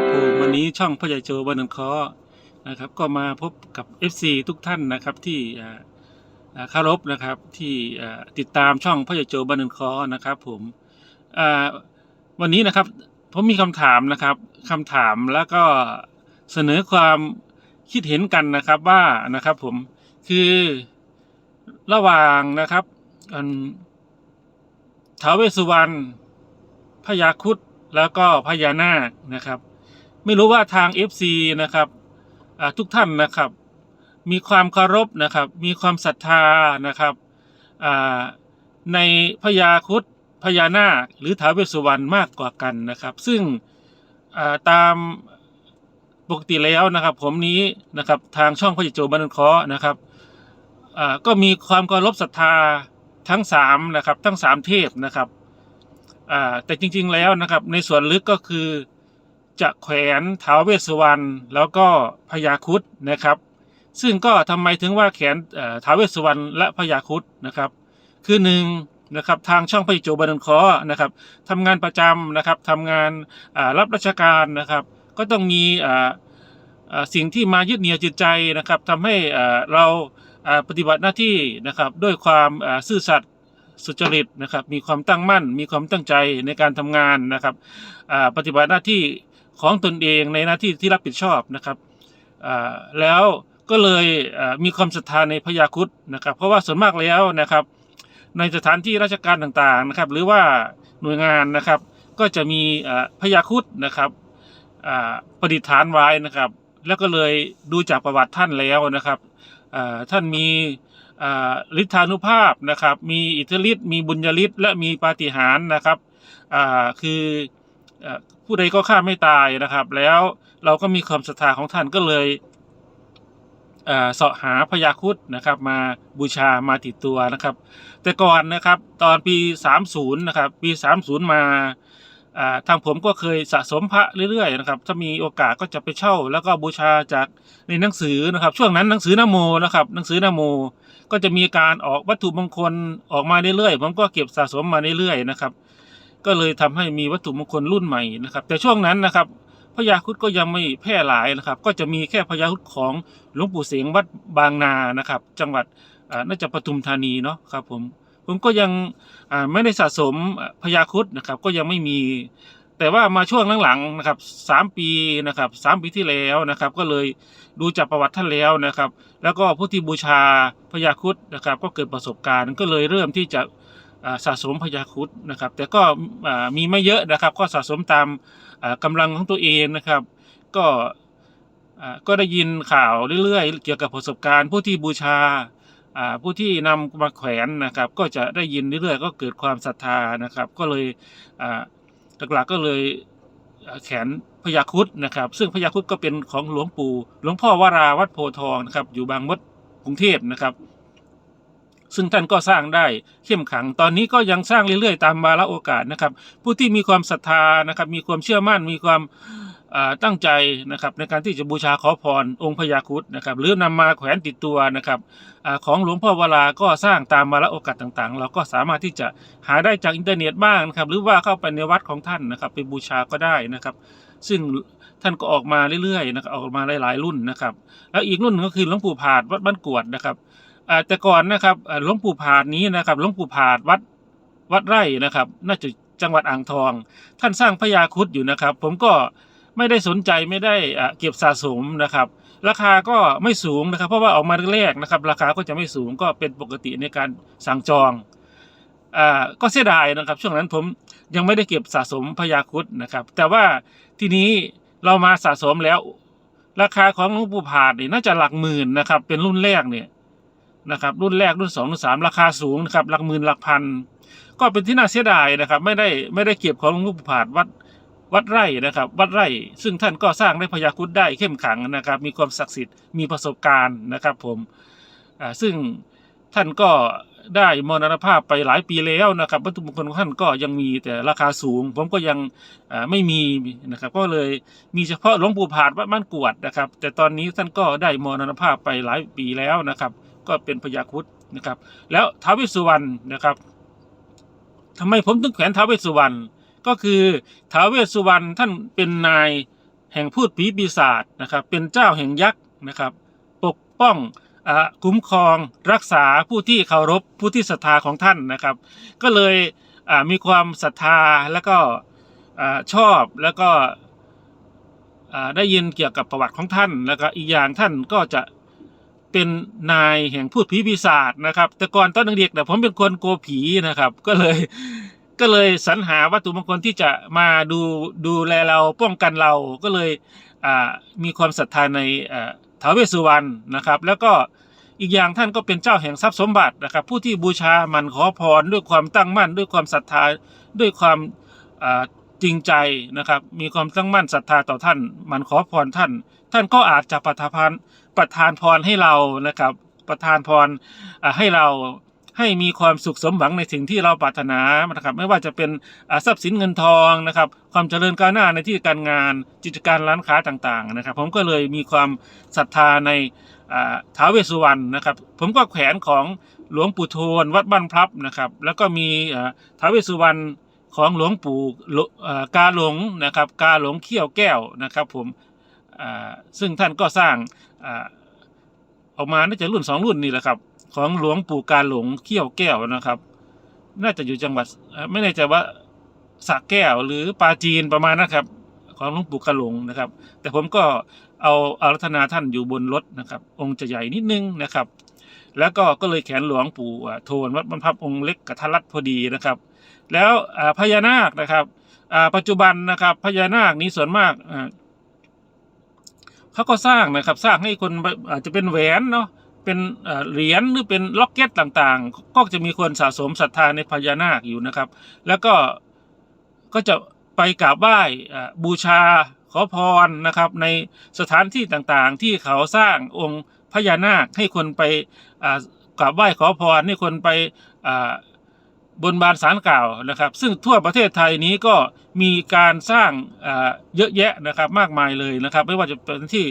ครับผมวันนี้ช่องพ่อใหญ่โจบันนันคอนะครับ ก็มาพบกับ FC ทุกท่านนะครับที่เคารพนะครับที่ติดตามช่องพ่อใหญ่โจบันนันคอนะครับ ผมวันนี้นะครับผมมีคำถามนะครับคำถามแล้วก็เสนอความคิดเห็นกันนะครับว่านะครับ ผมคือระหว่างนะครับท้าวเวสุวรรณพญาคุดแล้วก็พญานาคนะครับ ไม่รู้ว่าทาง FC นะครับทุกท่านนะครับ มีความเคารพนะครับ มีความศรัทธานะครับในพญาคุดพญานาคหรือท้าวเวสสุวรรณมากกว่ากันนะครับ ซึ่งตามปกติแล้วนะครับ ผมนี้นะครับทางช่องพระจิตโจบันทึกเคราะห์นะครับก็มีความเคารพศรัทธาทั้งสามนะครับทั้งสามเทพนะครับแต่จริงๆแล้วนะครับในส่วนลึกก็คือ จะแขวนท้าวเวสสุวรรณแล้วก็พญาคุดนะครับ ซึ่งก็ทำไมถึงว่าแขนท้าวเวสสุวรรณและพญาคุดนะครับ คือหนึ่งนะครับทางช่องพระโจบันคอนะครับทำงานประจำนะครับทำงานรับราชการนะครับ ก็ต้องมีสิ่งที่มายึดเหนี่ยวจิตใจนะครับทำให้เราปฏิบัติหน้าที่นะครับด้วยความซื่อสัตย์สุจริตนะครับมีความตั้งมั่น มีความตั้งใจในการทำงานนะครับปฏิบัติหน้าที่ ของตนเองในหน้าที่ที่รับผิดชอบนะครับแล้วก็เลยมีความศรัทธาในพญาคุดนะครับ เพราะว่าส่วนมากแล้วนะครับ ในสถานที่ราชการต่างๆนะครับ หรือว่าหน่วยงานนะครับ ก็จะมีพญาคุดนะครับประดิษฐานไว้นะครับ แล้วก็เลยดูจากประวัติท่านแล้วนะครับท่านมีฤทธานุภาพนะครับ มีอิทธิฤทธิ์มีบุญญฤทธิ์และมีปาฏิหาริย์นะครับคือ ผู้ใดก็ฆ่าไม่ตายนะครับ แล้วเราก็มีความศรัทธาของท่านก็เลยเสาะหาพญาคุดนะครับ มาบูชามาติดตัวนะครับ แต่ก่อนนะครับตอนปี 30 นะครับ ปี 30 มาทางผมก็เคยสะสมพระเรื่อยๆนะครับ ถ้ามีโอกาสก็จะไปเช่า แล้วก็บูชาจากในหนังสือนะครับ ช่วงนั้นหนังสือนโมนะครับ หนังสือนโมก็จะมีการออกวัตถุมงคลออกมาเรื่อยๆผมก็เก็บสะสมมาเรื่อยๆนะครับ ก็เลยทำให้มีวัตถุมงคลรุ่นใหม่นะครับ แต่ช่วงนั้นนะครับพญาคุดก็ยังไม่แพร่หลายนะครับ ก็จะมีแค่พญาคุดของหลวงปู่เสียงวัดบางนานะครับ จังหวัดน่าจะปทุมธานีเนาะครับผมผมก็ยังไม่ได้สะสมพญาคุดนะครับ ก็ยังไม่มี แต่ว่ามาช่วงหลังๆนะครับสามปีนะครับสามปีที่แล้วนะครับ ก็เลยดูจากประวัติท่านแล้วนะครับ แล้วก็ผู้ที่บูชาพญาคุดนะครับ ก็เกิดประสบการณ์ก็เลยเริ่มที่จะ สะสมพญาคุดนะครับ แต่ก็มีไม่เยอะนะครับ ก็สะสมตามอ่ากำลังของตัวเองนะครับ ก็ก็ได้ยินข่าวเรื่อยๆ เกี่ยวกับประสบการณ์ผู้ที่บูชาผู้ที่นำมาแขวนนะครับ ก็จะได้ยินเรื่อยๆ ก็เกิดความศรัทธานะครับ ก็เลยหลักๆก็เลยแขนพญาคุดนะครับ ซึ่งพญาคุดก็เป็นของหลวงปู่ หลวงพ่อวราวัดโพทองนะครับ อยู่บางมดกรุงเทพนะครับ ซึ่งท่านก็สร้างได้เข้มขัง ตอนนี้ก็ยังสร้างเรื่อยๆ ตามวาระโอกาสนะครับ ผู้ที่มีความศรัทธานะครับ มีความเชื่อมั่น มีความตั้งใจนะครับในการที่จะบูชาขอพรองค์พญาครุดนะครับ หรือนำมาแขวนติดตัวนะครับอของหลวงพ่อวราก็สร้างตามวาระโอกาสต่างๆ เราก็สามารถที่จะหาได้จากอินเทอร์เน็ตบ้างนะครับ หรือว่าเข้าไปในวัดของท่านนะครับ ไปบูชาก็ได้นะครับ ซึ่งท่านก็ออกมาเรื่อยๆนะครับออกมาหลายๆรุ่นนะครับ แล้วอีกรุ่นหนึ่งก็คือหลวงปู่ผาดวัดบ้านกวดนะครับ แต่ก่อนนะครับหลวงปู่ผาดนี้นะครับหลวงปู่ผาดวัดวัดไร่นะครับ น่าจะจังหวัดอ่างทอง ท่านสร้างพญาครุดอยู่นะครับ ผมก็ไม่ได้สนใจไม่ได้เก็บสะสมนะครับ ราคาก็ไม่สูงนะครับ เพราะว่าออกมาแรกนะครับ ราคาก็จะไม่สูงก็เป็นปกติในการสั่งจองอ่าก็เสียดายนะครับ ช่วงนั้นผมยังไม่ได้เก็บสะสมพญาครุดนะครับ แต่ว่าทีนี้เรามาสะสมแล้ว ราคาของหลวงปู่ผาดนี่น่าจะหลักหมื่นนะครับ เป็นรุ่นแรกเนี่ย นะครับรุ่นแรกรุ่นสองรุ่นสามราคาสูงนะครับหลักหมื่นหลักพัน ก็เป็นที่น่าเสียดายนะครับ ไม่ได้ไม่ได้เก็บของหลวงปู่ผาดวัดวัดไร่นะครับ วัดไร่ ซึ่งท่านก็สร้างได้พญาครุดได้เข้มขังนะครับ มีความศักดิ์สิทธิ์มีประสบการณ์นะครับ ผมอ่าซึ่งท่านก็ได้มรณภาพไปหลายปีแล้วนะครับวัตถุมงคลของท่านก็ยังมีแต่ราคาสูง ผมก็ยังอ่าไม่มีนะครับ ก็เลยมีเฉพาะหลวงปู่ผาดวัดบ้านกวดนะครับ แต่ตอนนี้ท่านก็ได้มรณภาพไปหลายปีแล้วนะครับ ก็เป็นพญาคุดนะครับ แล้วท้าวเวสสุวรรณนะครับทำไมผมถึงแขวนท้าวเวสสุวรรณก็คือท้าวเวสสุวรรณท่านเป็นนายแห่งพูดผีปีศาจนะครับ เป็นเจ้าแห่งยักษ์นะครับ ปกป้องอ่าคุ้มครองรักษาผู้ที่เคารพผู้ที่ศรัทธาของท่านนะครับ ก็เลยอ่ามีความศรัทธาแล้วก็อ่าชอบแล้วก็อ่าได้ยินเกี่ยวกับประวัติของท่าน แล้วก็อีกอย่างท่านก็จะ เป็นนายแห่งพูดผีปีศาจนะครับ แต่ก่อนตอนเด็กๆเนี่ผมเป็นคนโกลัวผีนะครับ ก็เลยก็เลยสรรหาวัตถุมงคลที่จะมาดูดูแลเราป้องกันเราก็เลยมีความศรัทธาในอ่าท้าวเวสสุวรรณนะครับ แล้วก็อีกอย่างท่านก็เป็นเจ้าแห่งทรัพย์สมบัตินะครับ ผู้ที่บูชามันขอพรด้วยความตั้งมั่น ด้วยความศรัทธาด้วยความ จริงใจนะครับ มีความตั้งมั่นศรัทธาต่อท่าน มันขอพรท่าน ท่านก็อาจจะประทานประทานพรให้เรานะครับ ประทานพรให้เราให้มีความสุขสมหวังในสิ่งที่เราปรารถนานะครับ ไม่ว่าจะเป็นทรัพย์สินเงินทองนะครับ ความเจริญก้าวหน้าในที่การงานกิจการร้านค้าต่างๆนะครับ ผมก็เลยมีความศรัทธาในท้าวเวสสุวรรณนะครับ ผมก็แขวนของหลวงปู่โทนวัดบ้านพลับนะครับ แล้วก็มีท้าวเวสสุวรรณ ของหลวงปู่กาหลงนะครับกาหลงเขี้ยวแก้วนะครับผมซึ่งท่านก็สร้างออกมาน่าจะรุ่นสองรุ่นนี่แหละครับ ของหลวงปู่กาหลงเขี้ยวแก้วนะครับ น่าจะอยู่จังหวัดไม่แน่ใจว่าสระแก้วหรือปาจีนประมาณนะครับ ของหลวงปู่กาหลงนะครับ แต่ผมก็เอาอารัธนาท่านอยู่บนรถนะครับ องค์จะใหญ่นิดนึงนะครับ แล้วก็ก็เลยแขนหลวงปู่โทนวัดบรรพับองค์เล็กกับทรัดพอดีนะครับ แล้วพญานาคนะครับปัจจุบันนะครับพญานาคนี้ส่วนมากเขาก็สร้างนะครับสร้างให้คนอาจจะเป็นแหวนเนาะเป็นเหรียญหรือเป็นล็อกเก็ตต่างๆ ก็จะมีคนสะสมศรัทธาในพญานาคอยู่นะครับ แล้วก็ก็จะไปกราบไหว้บูชาขอพรนะครับในสถานที่ต่างๆ ที่เขาสร้างองค์พญานาคให้คนไปกราบไหว้ขอพรให้คนไปอ บนบานสารกล่าวนะครับ ซึ่งทั่วประเทศไทยนี้ก็มีการสร้างเยอะแยะนะครับมากมายเลยนะครับ ไม่ว่าจะเป็นที่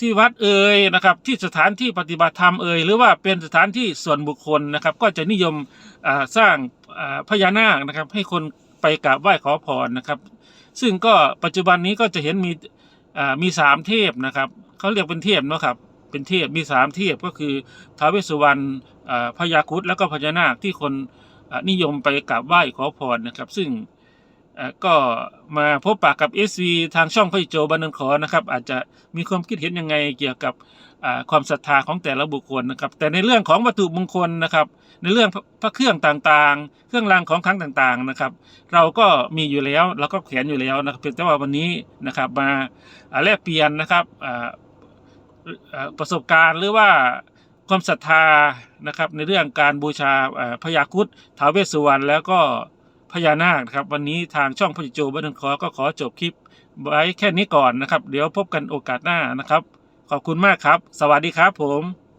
ที่วัดเอ่ยนะครับที่สถานที่ปฏิบัติธรรมเอ่ยหรือว่าเป็นสถานที่ส่วนบุคคลนะครับ ก็จะนิยมสร้างพญานาคนะครับ ให้คนไปกราบไหว้ขอพรนะครับ ซึ่งก็ปัจจุบันนี้ก็จะเห็นมีมีสามเทพนะครับเขาเรียกเป็นเทพเนาะครับ เป็นเทพมีสามเทพก็คือท้าวเวสสุวรรณพญาครุฑแล้วก็พญานาคที่คนนิยมไปกราบไหว้ขอพรนะครับ ซึ่งก็มาพบปะกับ SV ทางช่องพี่โจบันเทิงขอนะครับ อาจจะมีความคิดเห็นยังไงเกี่ยวกับความศรัทธาของแต่ละบุคคลนะครับ แต่ในเรื่องของวัตถุมงคลนะครับ ในเรื่องพระเครื่องต่างๆ เครื่องรางของขลังต่างๆนะครับ เราก็มีอยู่แล้วเราก็แขวนอยู่แล้วนะครับเพียงแต่ว่าวันนี้นะครับมาอ่าแลกเปลี่ยนนะครับ ประสบการณ์หรือว่าความศรัทธานะครับในเรื่องการบูชาพญาคุดท้าวเวสสุวรรณแล้วก็พญานาคครับวันนี้ทางช่องพจิโจบันเทิงขอก็ขอจบคลิปไว้แค่นี้ก่อนนะครับ เดี๋ยวพบกันโอกาสหน้านะครับ ขอบคุณมากครับ สวัสดีครับผม